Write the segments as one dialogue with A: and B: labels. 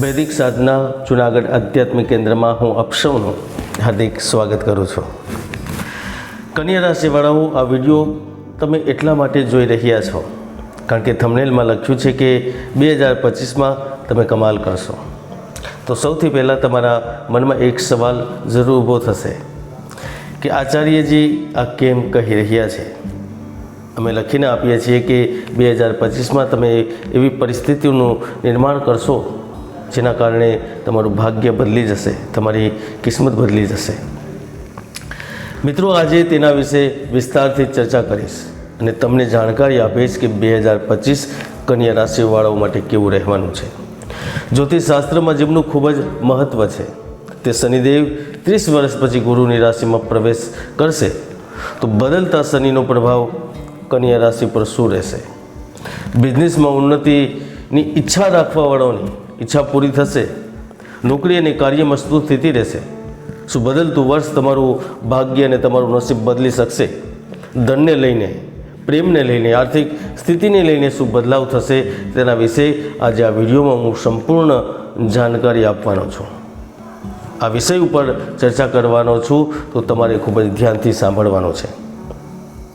A: વૈદિક સાધના જુનાગઢ આધ્યાત્મિક કેન્દ્રમાં હું આપ હાર્દિક સ્વાગત કરું છું. કન્યા રાશિવાળાઓ, આ વીડિયો તમે એટલા માટે જોઈ રહ્યા છો. કારણ કે થંબનેલમાં લખ્યું છે કે બે હજાર પચીસમાં તમે કમાલ કરશો. તો સૌથી પહેલાં તમારા મનમાં એક સવાલ જરૂર ઊભો થશે કે આચાર્યજી આ કેમ કહી રહ્યા છે? અમે લખીને આપીએ છીએ કે બે હજાર પચીસમાં તમે એવી પરિસ્થિતિનું નિર્માણ કરશો જેના કારણે તમારું ભાગ્ય બદલી જશે, તમારી કિસ્મત બદલી જશે. મિત્રો, આજે તેના વિશે વિસ્તારથી ચર્ચા કરીશ અને તમને જાણકારી આપીશ કે બે હજાર પચીસ કન્યા રાશિવાળાઓ માટે કેવું રહેવાનું છે. જ્યોતિષશાસ્ત્રમાં જેમનું ખૂબ જ મહત્ત્વ છે, તે શનિદેવ ત્રીસ વર્ષ પછી ગુરુની રાશિમાં પ્રવેશ કરશે. તો બદલતા શનિનો પ્રભાવ કન્યા રાશિ પર શું રહેશે? બિઝનેસમાં ઉન્નતિની ઈચ્છા રાખવાવાળાઓની ઈચ્છા પૂરી થશે. નોકરી અને કાર્યમાં શું સ્થિતિ રહેશે. શું બદલતું વર્ષ તમારું ભાગ્ય અને તમારું નસીબ બદલી શકશે? ધનને લઈને, પ્રેમને લઈને, આર્થિક સ્થિતિને લઈને શું બદલાવ થશે તેના વિશે આજે આ વિડીયોમાં હું સંપૂર્ણ જાણકારી આપવાનો છું. આ વિષય ઉપર ચર્ચા કરવાનો છું તો તમારે ખૂબ જ ધ્યાનથી સાંભળવાનો છે.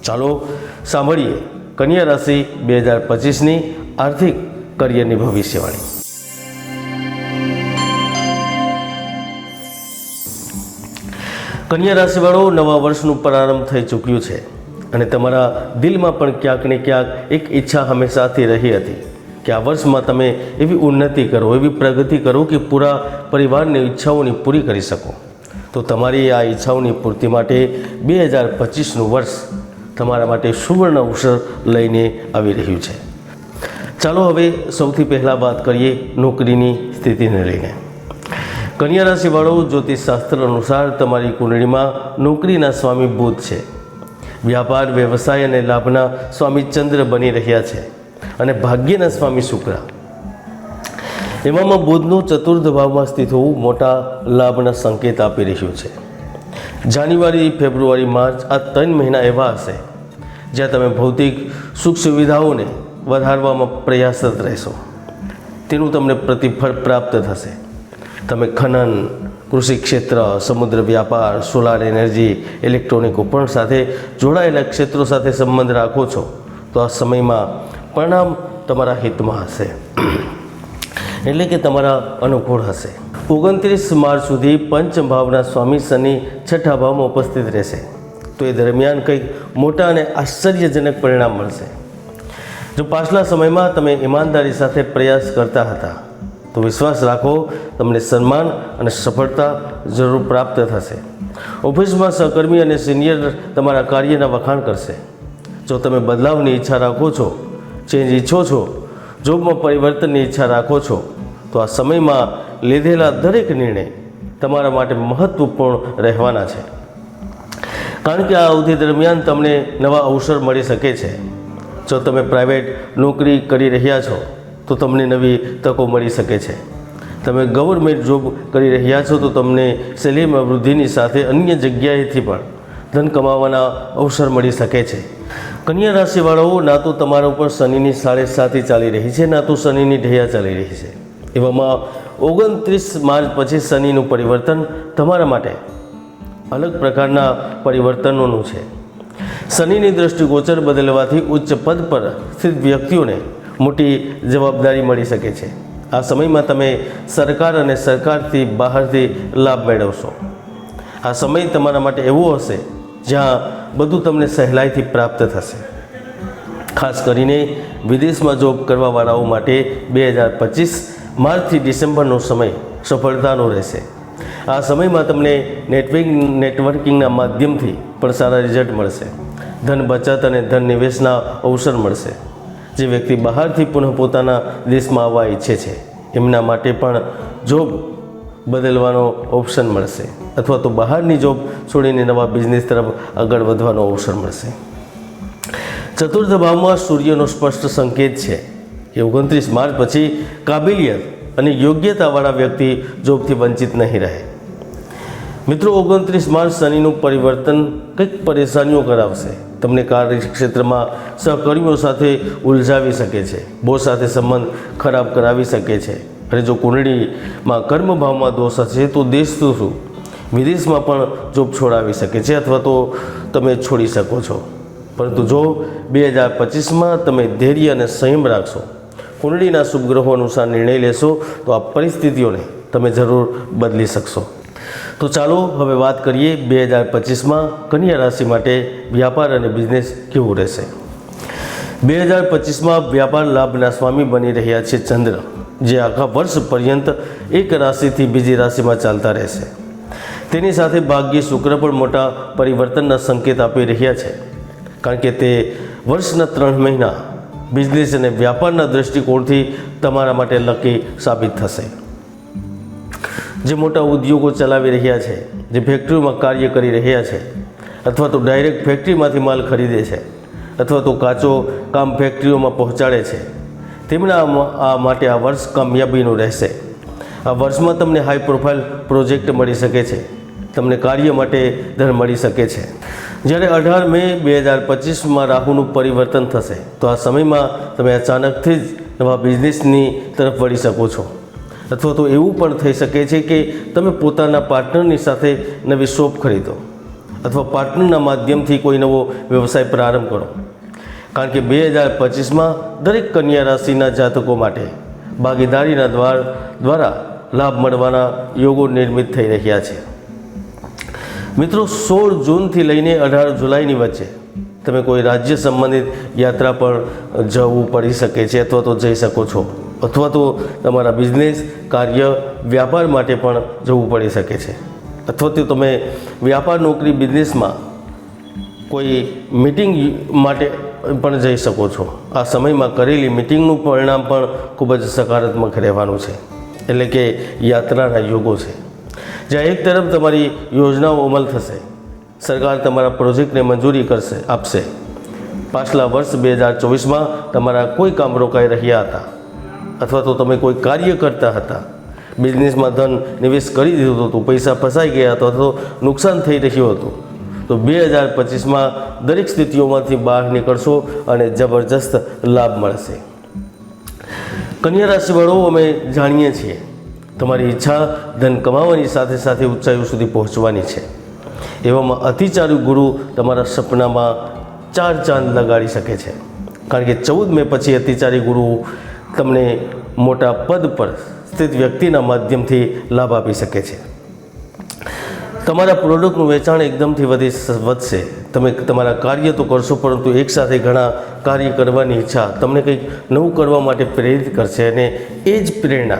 A: ચાલો સાંભળીએ. કન્યા રાશિ બે હજાર પચીસની આર્થિક કરિયરની ભવિષ્યવાણી. કન્યા રાશિવાળો નવા વર્ષનું પ્રારંભ થઈ ચૂક્યું છે અને તમારા દિલમાં પણ ક્યાંક ને ક્યાંક એક ઈચ્છા હંમેશાથી રહી હતી કે આ વર્ષમાં તમે એવી ઉન્નતિ કરો, એવી પ્રગતિ કરો કે પૂરા પરિવારની ઈચ્છાઓની પૂરી કરી શકો. તો તમારી આ ઈચ્છાઓની પૂર્તિ માટે બે હજાર પચીસનું વર્ષ તમારા માટે સુવર્ણ અવસર લઈને આવી રહ્યું છે. ચાલો હવે સૌથી પહેલાં વાત કરીએ નોકરીની સ્થિતિને લઈને. કન્યા રાશિવાળો જ્યોતિષશાસ્ત્ર અનુસાર તમારી કુંડળીમાં નોકરીના સ્વામી બુધ છે. વ્યાપાર, વ્યવસાય અને લાભના સ્વામી ચંદ્ર બની રહ્યા છે અને ભાગ્યના સ્વામી શુક્ર. એવામાં બુધનું ચતુર્થ ભાવમાં સ્થિત હોવું મોટા લાભના સંકેત આપી રહ્યું છે. જાન્યુઆરી, ફેબ્રુઆરી, માર્ચ આ ત્રણ મહિના એવા હશે જ્યાં તમે ભૌતિક સુખ સુવિધાઓને વધારવામાં પ્રયાસરત રહેશો. તેનું તમને પ્રતિફળ પ્રાપ્ત થશે. તમે ખનન, કૃષિ ક્ષેત્ર, સમુદ્ર વ્યાપાર સોલાર એનર્જી ઇલેક્ટ્રોનિક ઉપકરણ સાથે જોડાયેલા ક્ષેત્રો સાથે સંબંધ રાખો છો, તો આ સમયમાં પરિણામ તમારા હિતમાં હશે. એટલે કે તમારા અનુકૂળ હશે. ઓગણત્રીસ માર્ચ સુધી પંચ ભાવના સ્વામી શનિ છઠ્ઠા ભાવમાં ઉપસ્થિત રહેશે. તો એ દરમિયાન કંઈક મોટા અને આશ્ચર્યજનક પરિણામ મળશે. જો પાછલા સમયમાં તમે ઈમાનદારી સાથે પ્રયાસ કરતા હતા તો વિશ્વાસ રાખો, તમને સન્માન અને સફળતા જરૂર પ્રાપ્ત થશે. ઓફિસમાં સહકર્મી અને સિનિયર તમારા કાર્યના વખાણ કરશે. જો તમે બદલાવની ઈચ્છા રાખો છો, ચેન્જ ઈચ્છો છો, જોબમાં પરિવર્તનની ઈચ્છા રાખો છો, તો આ સમયમાં લીધેલા દરેક નિર્ણય તમારા માટે મહત્વપૂર્ણ રહેવાના છે. કારણ કે આ અવધિ દરમિયાન તમને નવા અવસર મળી શકે છે. જો તમે પ્રાઇવેટ નોકરી કરી રહ્યા છો તો તમને નવી તકો મળી શકે છે. તમે ગવર્મેન્ટ જોબ કરી રહ્યા છો તો તમને સેલેરીમાં વૃદ્ધિની સાથે અન્ય જગ્યાએથી પણ ધન કમાવાના અવસર મળી શકે છે. કન્યા રાશિવાળાઓ, ના તો તમારા ઉપર શનિની સાડે સાતી ચાલી રહી છે, ના તો શનિની ઢૈયા ચાલી રહી છે. એવામાં ઓગણત્રીસ માર્ચ પછી શનિનું પરિવર્તન તમારા માટે અલગ પ્રકારના પરિવર્તનોનું છે. શનિની દૃષ્ટિગોચર બદલવાથી ઉચ્ચ પદ પર સ્થિત વ્યક્તિઓને મોટી જવાબદારી મળી શકે છે. આ સમયમાં તમે સરકાર અને સરકારથી બહારથી લાભ મેળવશો. આ સમય તમારા માટે એવો હશે જ્યાં બધું તમને સહેલાઈથી પ્રાપ્ત થશે. ખાસ કરીને વિદેશમાં જોબ કરવાવાળાઓ માટે બે હજાર પચીસ માર્ચથી ડિસેમ્બરનો સમય સફળતાનો રહેશે. આ સમયમાં તમને નેટવર્ક નેટવર્કિંગના માધ્યમથી પણ સારા રિઝલ્ટ મળશે. ધન બચત અને ધન નિવેશના અવસર મળશે. જે વ્યક્તિ બહારથી પુનઃ પોતાના દેશમાં આવવા ઈચ્છે છે. એમના માટે પણ જોબ બદલવાનો ઓપ્શન મળશે અથવા તો બહારની જોબ છોડીને નવા બિઝનેસ તરફ આગળ વધવાનો અવસર મળશે. ચતુર્થ ભાવમાં સૂર્યનો સ્પષ્ટ સંકેત છે. કે ઓગણત્રીસ માર્ચ પછી કાબિલિયત અને યોગ્યતાવાળા વ્યક્તિ જોબથી વંચિત નહીં રહે. મિત્રો, ઓગણત્રીસ માર્ચ શનિનું પરિવર્તન કંઈક પરેશાનીઓ કરાવશે. તમને કાર્યક્ષેત્રમાં સહકર્મીઓ સાથે ઉલઝાવી શકે છે, બોસ સાથે સંબંધ ખરાબ કરાવી શકે છે. અને જો કુંડળીમાં કર્મભાવમાં દોષ હશે તો દેશ તો શું? વિદેશમાં પણ જોબ છોડાવી શકે છે અથવા તો તમે છોડી શકો છો. પરંતુ જો બે હજાર પચીસમાં તમે ધૈર્ય અને સંયમ રાખશો, કુંડળીના શુભ અનુસાર નિર્ણય લેશો, તો આ પરિસ્થિતિઓને તમે જરૂર બદલી શકશો. તો ચાલો હવે વાત કરીએ બે હજાર પચીસમાં કન્યા રાશિ માટે વ્યાપાર અને બિઝનેસ કેવું રહેશે? બે હજાર પચીસમાં વ્યાપાર લાભના સ્વામી બની રહ્યા છે ચંદ્ર, જે આખા વર્ષ પર્યંત એક રાશિથી બીજી રાશિમાં ચાલતા રહેશે. તેની સાથે ભાગ્ય શુક્ર પણ મોટા પરિવર્તનના સંકેત આપી રહ્યા છે. કારણ કે તે વર્ષના ત્રણ મહિના બિઝનેસ અને વ્યાપારના દૃષ્ટિકોણથી તમારા માટે લકી સાબિત થશે. જે મોટા ઉદ્યોગો ચલાવી રહ્યા છે, જે ફેક્ટરીઓમાં કાર્ય કરી રહ્યા છે, અથવા તો ડાયરેક્ટ ફેક્ટરીમાંથી માલ ખરીદે છે, અથવા તો કાચો કામ ફેક્ટરીઓમાં પહોંચાડે છે, તેમના આ માટે આ વર્ષ કામયાબીનું રહેશે. આ વર્ષમાં તમને હાઈ પ્રોફાઇલ પ્રોજેક્ટ મળી શકે છે, તમને કાર્ય માટે ધન મળી શકે છે. જ્યારે અઢાર મે બે હજાર પચીસમાં રાહુનું પરિવર્તન થશે, તો આ સમયમાં તમે અચાનકથી જ નવા બિઝનેસની તરફ વળી શકો છો. અથવા તો એવું પણ થઈ શકે છે કે તમે પોતાના પાર્ટનરની સાથે નવી શોપ ખરીદો અથવા પાર્ટનરના માધ્યમથી કોઈ નવો વ્યવસાય પ્રારંભ કરો. કારણ કે બે હજાર પચીસમાં દરેક કન્યા રાશિના જાતકો માટે ભાગીદારીના દ્વાર દ્વારા લાભ મળવાના યોગો નિર્મિત થઈ રહ્યા છે. મિત્રો, સોળ જૂનથી લઈને અઢાર જુલાઈની વચ્ચે તમે કોઈ રાજ્ય સંબંધિત યાત્રા પર જવું પડી શકે છે અથવા તો જઈ શકો છો. અથવા તો તમારા બિઝનેસ, કાર્ય, વ્યાપાર માટે પણ જવું પડી શકે છે. અથવા તો તમે વ્યાપાર, નોકરી, બિઝનેસમાં કોઈ મિટિંગ માટે પણ જઈ શકો છો. આ સમયમાં કરેલી મિટિંગનું પરિણામ પણ ખૂબ જ સકારાત્મક રહેવાનું છે. એટલે કે યાત્રાના યોગો છે. જ્યાં એક તરફ તમારી યોજનાઓ અમલ થશે, સરકાર તમારા પ્રોજેક્ટને મંજૂરી કરશે, આપશે. પાછલા વર્ષ બે હજાર ચોવીસમાં તમારા કોઈ કામ રોકાઈ રહ્યા હતા. અથવા તો તમે કોઈ કાર્ય કરતા હતા, બિઝનેસમાં ધન નિવેશ કરી દીધું હતું પૈસા ફસાઈ ગયા અથવા તો નુકસાન થઈ રહ્યું હતું, તો બે હજાર પચીસમાં દરેક સ્થિતિઓમાંથી બહાર નીકળશો અને જબરજસ્ત લાભ મળશે. કન્યા રાશિવાળો અમે જાણીએ છીએ. તમારી ઈચ્છા ધન કમાવાની સાથે સાથે ઊંચાઈઓ સુધી પહોંચવાની છે. એવામાં અતિચારુ ગુરુ તમારા સપનામાં ચાર ચાંદ લગાડી શકે છે. કારણ કે ચૌદ મે પછી અતિચારી ગુરુ તમને મોટા પદ પર સ્થિત વ્યક્તિના માધ્યમથી લાભ આપી શકે છે. તમારા પ્રોડક્ટનું વેચાણ એકદમથી વધી વધશે. તમે તમારા કાર્ય તો કરશો, પરંતુ એકસાથે ઘણા કાર્ય કરવાની ઈચ્છા તમને કંઈક નવું કરવા માટે પ્રેરિત કરશે અને એ જ પ્રેરણા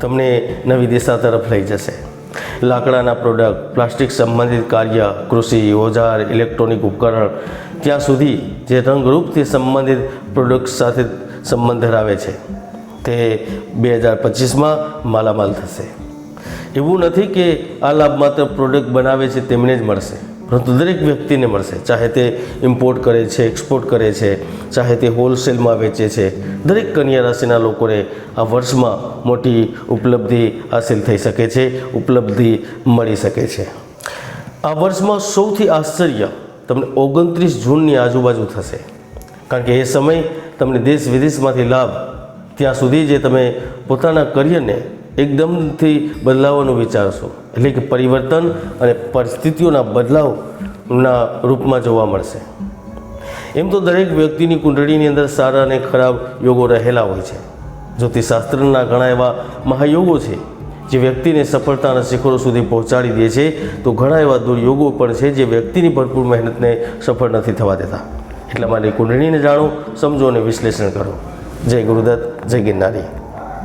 A: તમને નવી દિશા તરફ લઈ જશે. લાકડાના પ્રોડક્ટ, પ્લાસ્ટિક સંબંધિત કાર્ય, કૃષિ, ઓજાર, ઇલેક્ટ્રોનિક ઉપકરણ, ત્યાં સુધી જે રંગરૂપથી સંબંધિત પ્રોડક્ટ સાથે સંબંધ ધરાવે છે. તે બે હજાર પચીસમાં માલામાલ થશે. એવું નથી કે આ લાભ માત્ર પ્રોડક્ટ બનાવે છે, તેમને જ મળશે. પરંતુ દરેક વ્યક્તિને મળશે. ચાહે તે ઇમ્પોર્ટ કરે છે એક્સપોર્ટ કરે છે, ચાહે તે હોલસેલમાં વેચે છે. દરેક કન્યા રાશિના લોકોને આ વર્ષમાં મોટી ઉપલબ્ધિ હાસિલ થઈ શકે છે, ઉપલબ્ધિ મળી શકે છે. આ વર્ષમાં સૌથી આશ્ચર્ય તમને ઓગણત્રીસ જૂનની આજુબાજુ થશે. કારણ કે એ સમય તમને દેશ વિદેશમાંથી લાભ ત્યાં સુધી જે તમે પોતાના કરિયરને એકદમથી બદલાવવાનું વિચારશો એટલે કે પરિવર્તન અને પરિસ્થિતિઓના બદલાવના રૂપમાં જોવા મળશે. એમ તો દરેક વ્યક્તિની કુંડળીની અંદર સારા અને ખરાબ યોગો રહેલા હોય છે. જ્યોતિષશાસ્ત્રના ઘણા એવા મહાયોગો છે, જે વ્યક્તિને સફળતાના શિખરો સુધી પહોંચાડી દે છે. તો ઘણા એવા દુર્યોગો પણ છે, જે વ્યક્તિની ભરપૂર મહેનતને સફળ નથી થવા દેતા. એટલા માટે કુંડળીને જાણો સમજો અને વિશ્લેષણ કરો. જય ગુરુદત્ત જય ગિરનારી.